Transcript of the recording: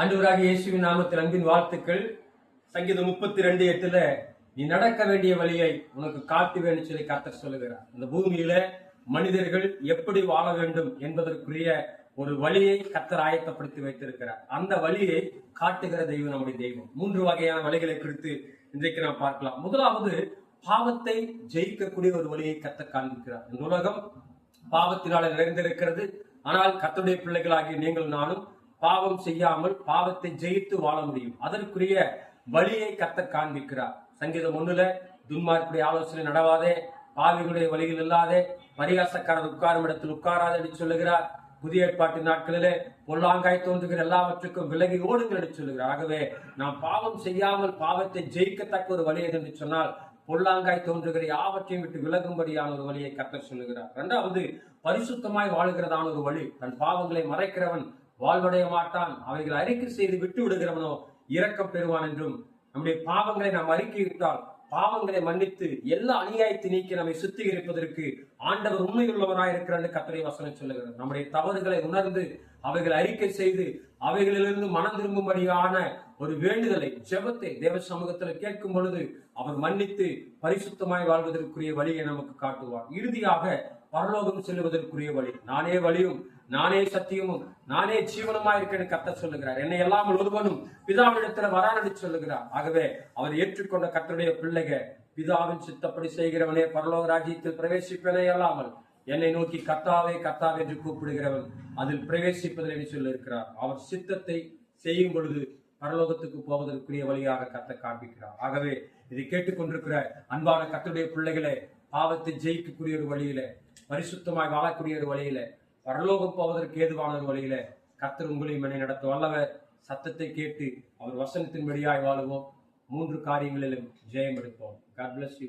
ஆண்டவராக இயேசுவின் நாமத்தில் அன்பின் வாழ்த்துக்கள். சங்கீதம் முப்பத்தி ரெண்டு எட்டுல நீ நடக்க வேண்டிய வழியை உனக்கு காட்டுவேன்னு சொல்லி கர்த்தர் சொல்லுகிறார். இந்த பூமியில மனிதர்கள் எப்படி வாழ வேண்டும் என்பதற்குரிய ஒரு வழியை கர்த்தர் ஆயத்தப்படுத்தி வைத்திருக்கிறார். அந்த வழியை காட்டுகிற தெய்வம் நம்முடைய தெய்வம். மூன்று வகையான வழிகளை குறித்து இன்றைக்கு நாம் பார்க்கலாம். முதலாவது பாவத்தை ஜெயிக்கக்கூடிய ஒரு வழியை கத்த காண்பிக்கிறார். இந்த உலகம் பாவத்தினால நிறைந்திருக்கிறது. ஆனால் கத்துடைய பிள்ளைகளாகிய நீங்கள் நானும் பாவம் செய்யாமல் பாவத்தை ஜெயித்து வாழ முடியும். அதற்குரிய வழியை கத்த காண்பிக்கிறார். சங்கீதம் ஒண்ணுல துன்மார்க்குடைய ஆலோசனை நடவாதே பாவிகளுடைய வழியில் இல்லாதே பரிகாசக்காரர் உட்காரும் இடத்தில் உட்காராதே என்று சொல்லுகிறார். புதிய ஏற்பாட்டு நாட்களிலே பொல்லாங்காய் தோன்றுகிற எல்லாவற்றுக்கும் விலகி ஓடுங்கள் என்று சொல்லுகிறார். ஆகவே நாம் பாவம் செய்யாமல் பாவத்தை ஜெயிக்கத்தக்க ஒரு வழி எது என்று சொன்னால் பொல்லாங்காய் தோன்றுகிற யாவற்றையும் விட்டு விலகும்படியான ஒரு வழியை கத்த சொல்லுகிறார். இரண்டாவது பரிசுத்தமாய் வாழுகிறதான ஒரு வழி. தன் பாவங்களை மறைக்கிறவன் வாழ்வடைய மாட்டான். அவைகளை அறிக்கை செய்து விட்டு விடுகிறவனோ இரக்கம் பெறுவான் என்றும் நம்முடைய பாவங்களை நாம் அறிக்கையிட்டால் பாவங்களை மன்னித்து எல்லா அநியாயத்தை நீக்கி நம்மை சுத்திகரிப்பதற்கு ஆண்டவர் உண்மையுள்ளவராயிருக்கிறார் கத்தரை வசனம் சொல்லுகிறார் நம்முடைய தவறுகளை உணர்ந்து அவைகளை அறிக்கை செய்து அவைகளிலிருந்து மனம் திரும்பும்படியான ஒரு வேண்டுதலை ஜெபத்தை தேவ சமூகத்தில் கேட்கும் பொழுது அவர் மன்னித்து பரிசுத்தமாய் வாழ்வதற்குரிய வழியை நமக்கு காட்டுவார். இறுதியாக பரலோகம் செல்வதற்குரிய வழி நானே வழியும் நானே சத்தியமும் நானே ஜீவனமா இருக்கேன்னு கத்த சொல்லுகிறார். என்னை எல்லாமல் ஒருவனும் பிதாவிடத்துல வரானடி சொல்லுகிறார். ஆகவே அவர் ஏற்றுக்கொண்ட கத்தருடைய பிள்ளைக பிதாவின் சித்தப்படி செய்கிறவனே பரலோக ராஜ்யத்தில் பிரவேசிப்பனே அல்லாமல் என்னை நோக்கி கத்தாவே கத்தாவே என்று கூப்பிடுகிறவன் அதில் பிரவேசிப்பதில் என்று சொல்லியிருக்கிறார். அவர் சித்தத்தை செய்யும் பொழுது பரலோகத்துக்கு போவதற்குரிய வழியாக கத்த காண்பிக்கிறார். ஆகவே இதை கேட்டுக்கொண்டிருக்கிற அன்பான கத்தருடைய பிள்ளைகளே பாவத்தை ஜெயிக்கக்கூடிய ஒரு வழியில பரிசுத்தமாய் வாழக்கூடிய ஒரு வழியில பரலோகம் போவதற்கு ஏதுவான ஒரு வழியில கர்த்தர் உங்களையும் என்னை நடத்த வல்லவர் சத்தத்தை கேட்டு அவர் வசனத்தின்படியாய் வாழுவோம். மூன்று காரியங்களிலும் ஜெயம் எடுப்போம். God bless you